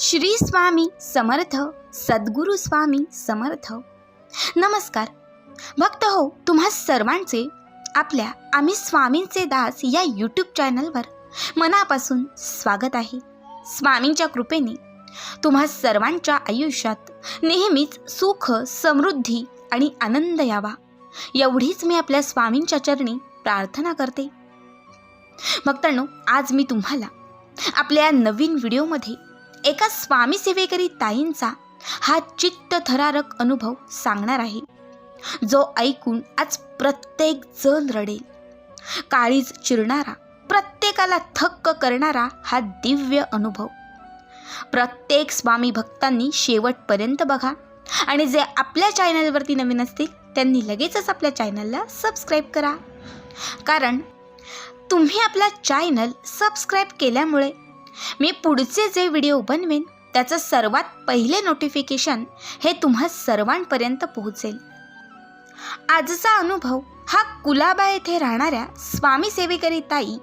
श्री स्वामी समर्थ सद्गुरू स्वामी समर्थ. नमस्कार. भक्त हो तुम्हा सर्वांचे आपल्या आम्ही स्वामींचे दास या यूट्यूब चॅनलवर मनापासून स्वागत आहे. स्वामींच्या कृपेने तुम्हा सर्वांच्या आयुष्यात नेहमीच सुख समृद्धी आणि आनंद यावा. एवढीच मी आपल्या स्वामींच्या चरणी प्रार्थना करते. भक्तांनो आज मी तुम्हाला आपल्या नवीन व्हिडिओमध्ये एका स्वामी सेवेकरी ताईंचा हा चित्त थरारक अनुभव सांगणार आहे. जो ऐकून आज प्रत्येक जण रडेल. काळीज चिरणारा प्रत्येकाला थक्क करणारा हा दिव्य अनुभव. प्रत्येक स्वामी भक्तांनी शेवटपर्यंत बघा आणि जे आपल्या चॅनलवरती नवीन असतील त्यांनी लगेचच आपल्या चॅनलला सबस्क्राईब करा. कारण तुम्ही आपला चॅनल सबस्क्राईब केल्यामुळे मी पुढचे जे व्हिडिओ बनवेन त्याचं सर्वात पहिले नोटिफिकेशन हे तुम्हा सर्वांपर्यंत पोहोचेल. आजचा अनुभव हा कुलाबा येथे राहणाऱ्या स्वामी सेवेकरी ताई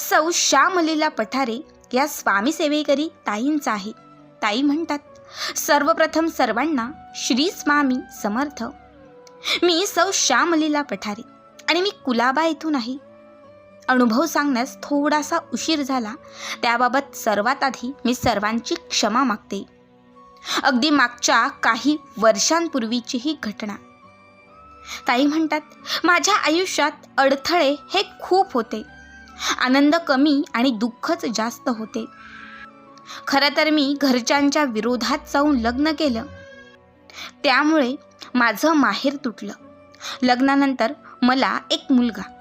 सौ श्यामलीला पठारे या स्वामी सेवेकरी ताईंचा आहे. ताई म्हणतात सर्वप्रथम सर्वांना श्री स्वामी समर्थ. मी सौ श्यामलीला पठारे आणि मी कुलाबा येथून आहे. अनुभव सांगण्यास थोडासा उशीर झाला. त्याबाबत सर्वात आधी मी सर्वांची क्षमा मागते. अगदी मागच्या काही वर्षांपूर्वीची ही घटना. ताई म्हणतात माझ्या आयुष्यात अडथळे हे खूप होते. आनंद कमी आणि दुःखच जास्त होते. खरं तर मी घरच्यांच्या विरोधात जाऊन लग्न केलं. त्यामुळे माझं माहेर तुटलं. लग्नानंतर मला एक मुलगा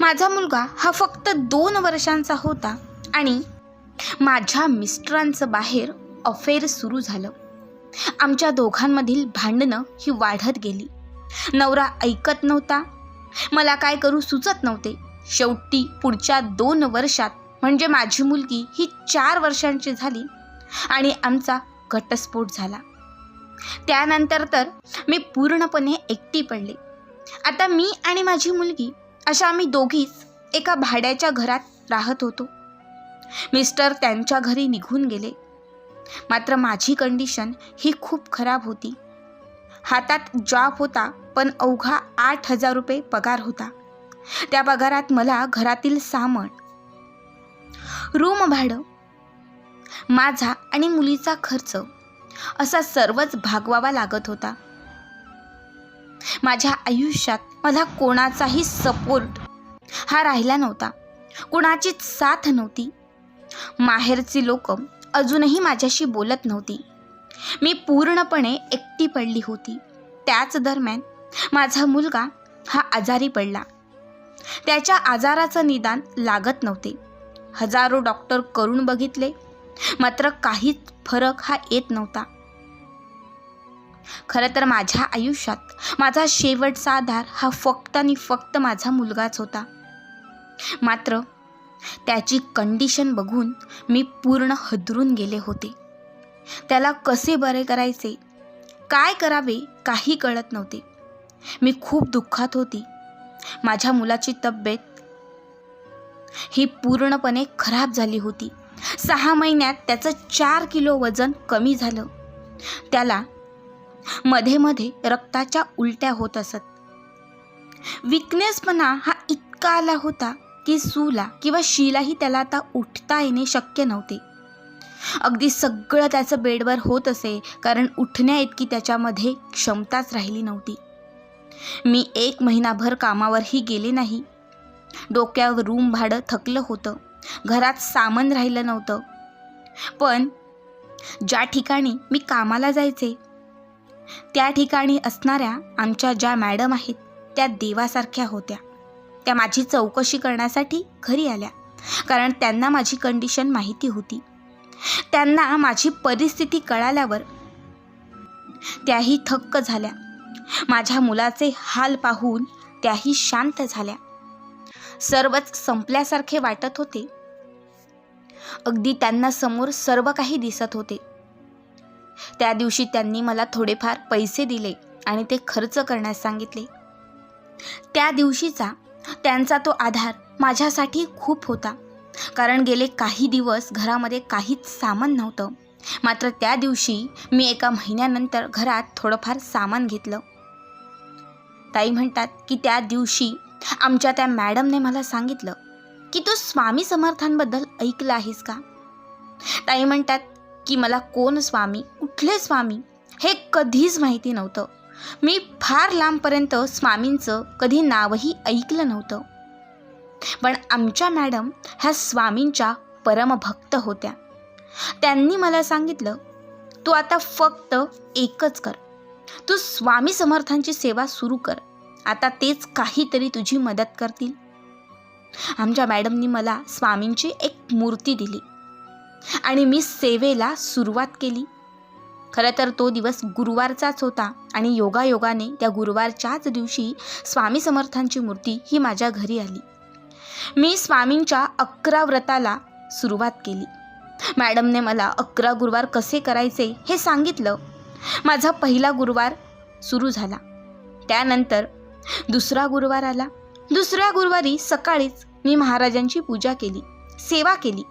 माझा मुलगा हा फक्त दोन वर्षांचा होता आणि माझ्या मिस्टरांचं बाहेर अफेअर सुरू झालं. आमच्या दोघांमधील भांडणं ही वाढत गेली. नवरा ऐकत नव्हता. मला काय करू सुचत नव्हते. शेवटी पुढच्या दोन वर्षात म्हणजे माझी मुलगी ही चार वर्षांची झाली आणि आमचा घटस्फोट झाला. त्यानंतर तर मी पूर्णपणे एकटी पडले. आता मी आणि माझी मुलगी अशा आम्ही दोघीच एका भाड्याच्या घरात राहत होतो. मिस्टर त्यांच्या घरी निघून गेले. मात्र माझी कंडिशन ही खूप खराब होती. हातात जॉब होता पण अवघा आठ हजार रुपये पगार होता. त्या पगारात मला घरातील सामान रूम भाडं माझा आणि मुलीचा खर्च असा सर्वच भागवावा लागत होता. माझ्या आयुष्यात माझा कोणाचाही सपोर्ट हा राहिला नव्हता. कुणाचीच साथ नव्हती. माहेरची लोक अजूनही माझ्याशी बोलत नव्हती. मी पूर्णपणे एकटी पडली होती. त्याच दरम्यान माझा मुलगा हा आजारी पडला. त्याच्या आजाराचं निदान लागत नव्हते. हजारो डॉक्टर करून बघितले. मात्र काहीच फरक हा येत नव्हता. खरं तर माझ्या आयुष्यात माझा शेवटचा आधार हा फक्त आणि फक्त माझा मुलगाच होता. मात्र त्याची कंडिशन बघून मी पूर्ण हदरून गेले होते. त्याला कसे बरे करायचे काय करावे काही कळत नव्हते. मी खूप दुःखात होती. माझ्या मुलाची तब्येत ही पूर्णपणे खराब झाली होती. सहा महिन्यात त्याचं चार किलो वजन कमी झालं. त्याला मध्ये मध्ये रक्ताच्या उलट्या होत असत. विकनेसपणा हा इतका आला होता की सूला किंवा शीलाही त्याला आता उठता येणे शक्य नव्हते. अगदी सगळं त्याचं बेडवर होत असे कारण उठण्या इतकी त्याच्यामध्ये क्षमताच राहिली नव्हती. मी एक महिनाभर कामावरही गेले नाही. डोक्यावर रूम भाडं थकलं होतं. घरात सामान राहिलं नव्हतं. पण ज्या ठिकाणी मी कामाला जायचे त्या ठिकाणी असणाऱ्या आमच्या ज्या मॅडम आहेत त्या देवासारख्या होत्या. त्या माझी चौकशी करण्यासाठी घरी आल्या. कारण त्यांना माझी कंडिशन माहिती होती. त्यांना माझी परिस्थिती कळाल्यावर त्याही थक्क झाल्या. माझ्या मुलाचे हाल पाहून त्याही शांत झाल्या. सर्वच संपल्यासारखे वाटत होते. अगदी त्यांना समोर सर्व काही दिसत होते. त्या दिवशी त्यांनी मला थोडेफार पैसे दिले आणि ते खर्च करण्यास सांगितले. त्या दिवशीचा त्यांचा तो आधार माझ्यासाठी खूप होता. कारण गेले काही दिवस घरामध्ये काहीच सामान नव्हतं. मात्र त्या दिवशी मी एका महिन्यानंतर घरात थोडंफार सामान घेतलं. ताई म्हणतात की त्या दिवशी आमच्या त्या मॅडमने मला सांगितलं की तू स्वामी समर्थांबद्दल ऐकलं आहेस का? ताई म्हणतात की मला कोण स्वामी कुठले स्वामी हे कधीच माहिती नव्हतं. मी फार लांबपर्यंत स्वामींचं कधी नावही ऐकलं नव्हतं. पण आमच्या मॅडम ह्या स्वामींच्या परमभक्त होत्या. त्यांनी मला सांगितलं तू आता फक्त एकच कर. तू स्वामी समर्थांची सेवा सुरू कर. आता तेच काहीतरी तुझी मदत करतील. आमच्या मॅडमनी मला स्वामींची एक मूर्ती दिली. आणि मी सेवेला सुरुवात केली. खरं तर तो दिवस गुरुवारचाच होता आणि योगायोगाने त्या गुरुवारच्याच दिवशी स्वामी समर्थांची मूर्ती ही माझ्या घरी आली. मी स्वामींच्या अकरा व्रताला सुरुवात केली. मॅडमने मला अकरा गुरुवार कसे करायचे हे सांगितलं. माझा पहिला गुरुवार सुरू झाला. त्यानंतर दुसरा गुरुवार आला. दुसऱ्या गुरुवारी सकाळीच मी महाराजांची पूजा केली सेवा केली.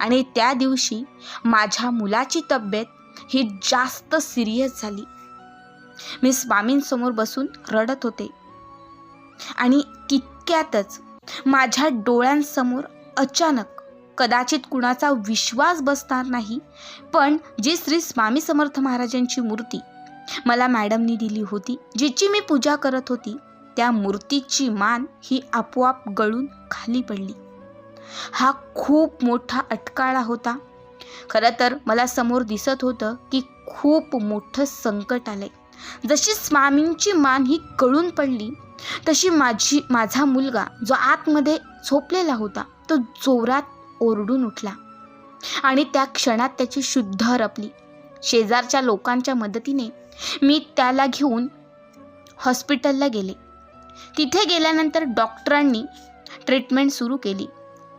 आणि त्या दिवशी माझ्या मुलाची तब्येत ही जास्त सिरियस झाली. मी स्वामींसमोर बसून रडत होते. आणि तितक्यातच माझ्या डोळ्यांसमोर अचानक कदाचित कुणाचा विश्वास बसणार नाही पण जी श्री स्वामी समर्थ महाराजांची मूर्ती मला मॅडमनी दिली होती जिची मी पूजा करत होती त्या मूर्तीची मान ही आपोआप गळून खाली पडली. हा खूप मोठा अटकाळा होता. खरं तर मला समोर दिसत होतं की खूप मोठं संकट आलंय. जशी स्वामींची मान ही कळून पडली तशी माझी माझा मुलगा जो आतमध्ये झोपलेला होता तो जोरात ओरडून उठला. आणि त्या क्षणात त्याची शुद्ध हरपली शेजारच्या लोकांच्या मदतीने मी त्याला घेऊन हॉस्पिटलला गेले. तिथे गेल्यानंतर डॉक्टरांनी ट्रीटमेंट सुरू केली.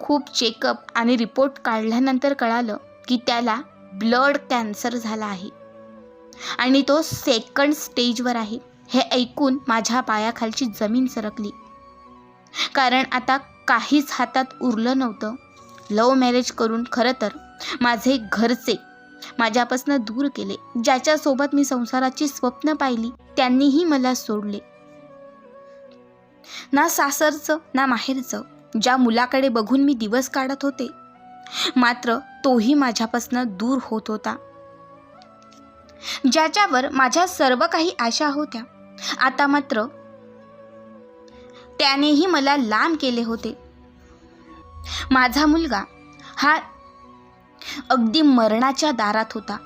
खूप चेकअप आणि रिपोर्ट काढल्यानंतर कळालं की त्याला ब्लड कॅन्सर झाला आहे. आणि तो सेकंड स्टेजवर आहे. हे ऐकून माझ्या पायाखालची जमीन सरकली. कारण आता काहीच हातात उरलं नव्हतं. लव मॅरेज करून खरं तर माझे घरचे माझ्यापासून दूर केले. ज्याच्यासोबत मी संसाराची स्वप्न पाहिली त्यांनीही मला सोडले. ना सासरचं ना माहेरचं. ज्या मुलाकडे बघून मी दिवस काढत होते. मात्र तोही माझ्यापासनं दूर होत होता. ज्याच्यावर माझ्या सर्व काही आशा होत्या. आता मात्र त्यानेही मला लांब केले होते. माझा मुलगा हा अगदी मरणाच्या दारात होता.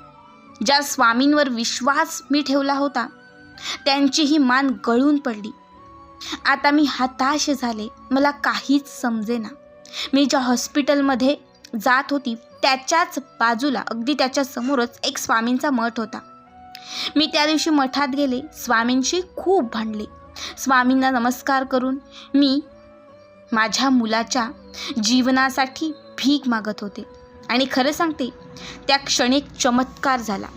ज्या स्वामींवर विश्वास मी ठेवला होता त्यांची ही मान गळून पडली. आता मी हताश झाले. मला काहीच समजेना. मी ज्या हॉस्पिटलमध्ये जात होती त्याच्याच बाजूला अगदी त्याच्या समोरच एक स्वामींचा मठ होता. मी त्या दिवशी मठात गेले स्वामींशी खूप भांडले. स्वामींना नमस्कार करून मी माझ्या मुलाच्या जीवनासाठी भीक मागत होते. आणि खरं सांगते त्या क्षणिक चमत्कार झाला.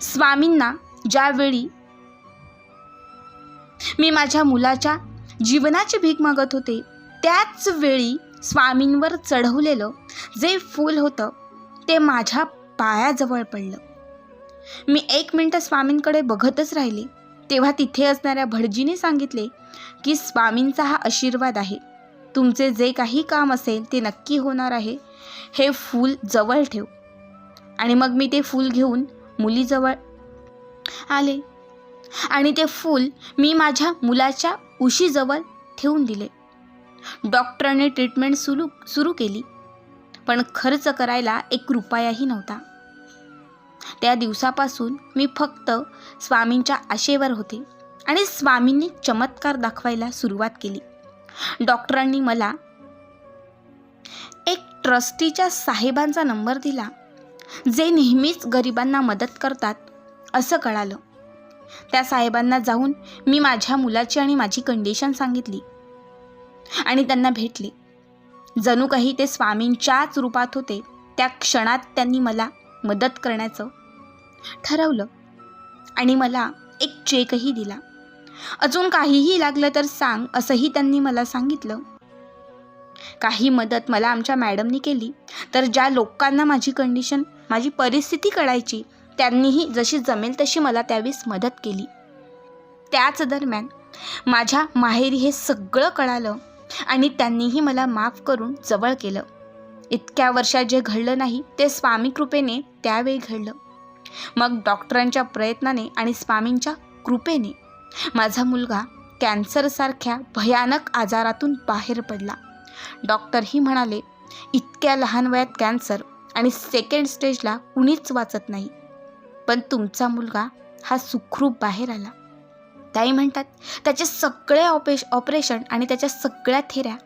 स्वामींना ज्यावेळी मी माझ्या मुलाच्या जीवनाची भीक मागत होते. त्याच वेळी स्वामींवर चढवलेलं जे फूल होतं ते माझ्या पायाजवळ पडलं. मी एक मिनटं स्वामींकडे बघतच राहिले. तेव्हा तिथे असणाऱ्या भटजीने सांगितले की स्वामींचा हा आशीर्वाद आहे. तुमचे जे काही काम असेल ते नक्की होणार आहे. हे फूल जवळ ठेव. आणि मग मी ते फूल घेऊन मुलीजवळ आले. आणि ते फूल मी माझ्या मुलाच्या उशीजवळ ठेवून दिले. डॉक्टरने ट्रीटमेंट सुरू सुरू केली पण खर्च करायला एक रुपयाही नव्हता. त्या दिवसापासून मी फक्त स्वामींच्या आशेवर होते आणि स्वामींनी चमत्कार दाखवायला सुरुवात केली. डॉक्टरांनी मला एक ट्रस्टीच्या साहेबांचा नंबर दिला जे नेहमीच गरिबांना मदत करतात असं कळालं. त्या साहेबांना जाऊन मी माझ्या मुलाची आणि माझी कंडिशन सांगितली. आणि त्यांना भेटले. जणू काही ते स्वामींच्याच रूपात होते त्या क्षणात त्यांनी मला मदत करण्याचं ठरवलं. आणि मला एक चेकही दिला. अजून काहीही लागलं तर सांग असंही त्यांनी मला सांगितलं. काही मदत मला आमच्या मॅडमनी केली. तर ज्या लोकांना माझी कंडिशन माझी परिस्थिती कळायची त्यांनीही जशी जमेल तशी मला त्यावेळेस मदत केली. त्याच दरम्यान माझ्या माहेरी हे सगळं कळालं आणि त्यांनीही मला माफ करून जवळ केलं. इतक्या वर्षात जे घडलं नाही ते स्वामी कृपेने त्यावेळी घडलं. मग डॉक्टरांच्या प्रयत्नाने आणि स्वामींच्या कृपेने माझा मुलगा कॅन्सरसारख्या भयानक आजारातून बाहेर पडला. डॉक्टरही म्हणाले इतक्या लहान वयात कॅन्सर आणि सेकंड स्टेजला कुणीच वाचत नाही. पण तुमचा मुलगा हा सुखरूप बाहेर आला. ताई म्हणतात त्याचे सगळे ऑपेश ऑपरेशन आणि त्याच्या सगळ्या थेऱ्या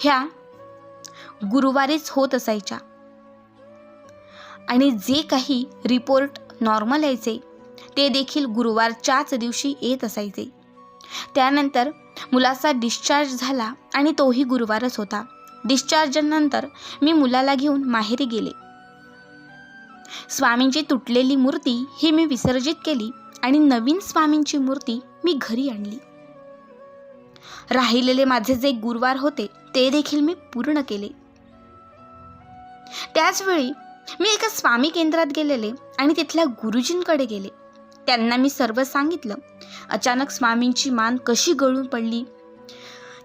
ह्या गुरुवारीच होत असायच्या. आणि जे काही रिपोर्ट नॉर्मल यायचे ते देखील गुरुवारच्याच दिवशी येत असायचे. त्यानंतर मुलाचा डिस्चार्ज झाला आणि तोही गुरुवारच होता. डिस्चार्जनंतर मी मुलाला घेऊन माहेरी गेले. स्वामींची तुटलेली मूर्ती ही मी विसर्जित केली आणि नवीन स्वामींची मूर्ती मी घरी आणली. राहिलेले माझे जे गुरुवार होते ते देखील मी पूर्ण केले. त्याचवेळी मी एका स्वामी केंद्रात गेलेले आणि तिथल्या गुरुजींकडे गेले. त्यांना मी सर्व सांगितलं. अचानक स्वामींची मान कशी गळून पडली?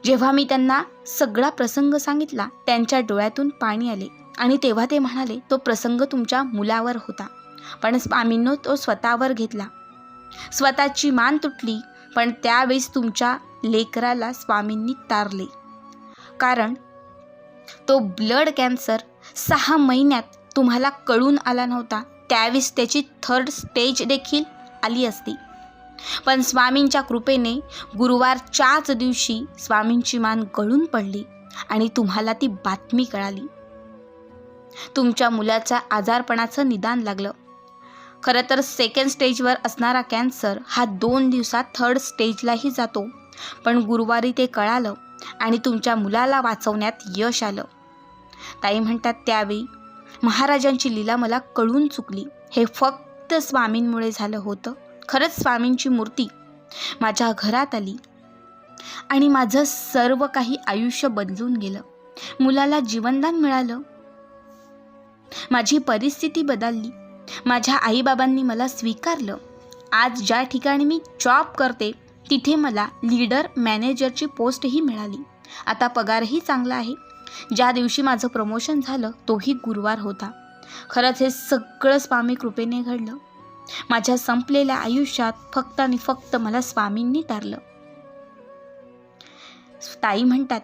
जेव्हा मी त्यांना सगळा प्रसंग सांगितला त्यांच्या डोळ्यातून पाणी आले. आणि तेव्हा ते म्हणाले तो प्रसंग तुमच्या मुलावर होता. पण स्वामींनो तो स्वतःवर घेतला. स्वतःची मान तुटली पण त्यावेळेस तुमच्या लेकराला स्वामींनी तारले. कारण तो ब्लड कॅन्सर सहा महिन्यात तुम्हाला कळून आला नव्हता. त्यावेळेस त्याची थर्ड स्टेज देखील आली असती. पण स्वामींच्या कृपेने गुरुवारच्याच दिवशी स्वामींची मान गळून पडली आणि तुम्हाला ती बातमी कळाली. तुमच्या मुलाच्या आजारपणाचं निदान लागलं. खरं तर सेकंड स्टेजवर असणारा कॅन्सर हा दोन दिवसात थर्ड स्टेजलाही जातो. पण गुरुवारी ते कळालं आणि तुमच्या मुलाला वाचवण्यात यश आलं. ताई म्हणतात त्यावेळी महाराजांची लीला मला कळून चुकली. हे फक्त स्वामींमुळे झालं होतं. खरंच स्वामींची मूर्ती माझ्या घरात आली आणि माझं सर्व काही आयुष्य बदलून गेलं. मुलाला जीवनदान मिळालं. माझी परिस्थिती बदलली. माझ्या आईबाबांनी मला स्वीकारलं. आज ज्या ठिकाणी मी जॉब करते तिथे मला लीडर मॅनेजरची पोस्टही मिळाली. आता पगारही चांगला आहे. ज्या दिवशी माझं प्रमोशन झालं तोही गुरुवार होता. खरंच हे सगळं स्वामी कृपेने घडलं. माझ्या संपलेल्या आयुष्यात फक्त आणि फक्त मला स्वामींनी तारलं ताई म्हणतात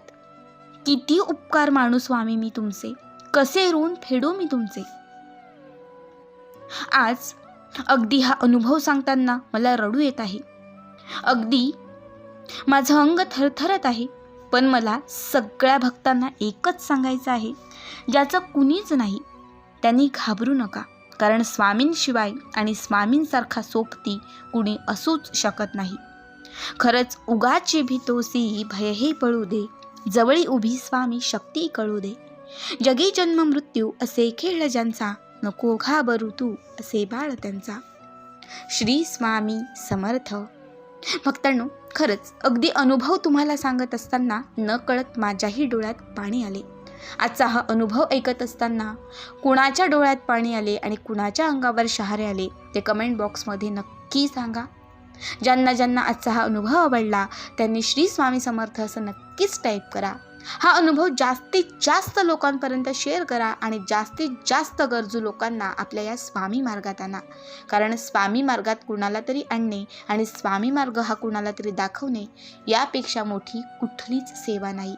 किती उपकार माणू स्वामी मी तुमचे. कसे ऋण फेडू मी तुमचे? आज अगदी हा अनुभव सांगताना मला रडू येत आहे. अगदी माझं अंग थरथरत आहे पण मला सगळ्या भक्तांना एकच सांगायचं आहे ज्याचं कुणीच नाही. त्यांनी घाबरू नका कारण स्वामींशिवाय आणि स्वामींसारखा सोबती कुणी असूच शकत नाही. खरंच उगाची भीतोसी भयही पळू दे जवळी उभी स्वामी शक्ती कळू दे. जगी जन्म मृत्यू असे खेळ ज्यांचा नको घाबरू तू असे बाळ त्यांचा. श्री स्वामी समर्थ. भक्तांनो खरंच अगदी अनुभव तुम्हाला सांगत असताना न कळत माझ्याही डोळ्यात पाणी आले. आजचा हा अनुभव ऐकत असताना कुणाच्या डोळ्यात पाणी आले आणि कुणाच्या अंगावर शहारे आले ते कमेंट बॉक्समध्ये नक्की सांगा. ज्यांना ज्यांना आजचा हा अनुभव आवडला त्यांनी श्री स्वामी समर्थ असं नक्कीच टाईप करा. हा अनुभव जास्तीत जास्त लोकांपर्यंत शेअर करा आणि जास्तीत जास्त गरजू लोकांना आपल्या या स्वामी मार्गात आणा. कारण स्वामी मार्गात कुणाला तरी आणणे आणि स्वामी मार्ग हा कुणाला तरी दाखवणे यापेक्षा मोठी कुठलीच सेवा नाही.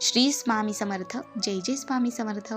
श्री स्वामी समर्थ. जय जय स्वामी समर्थ.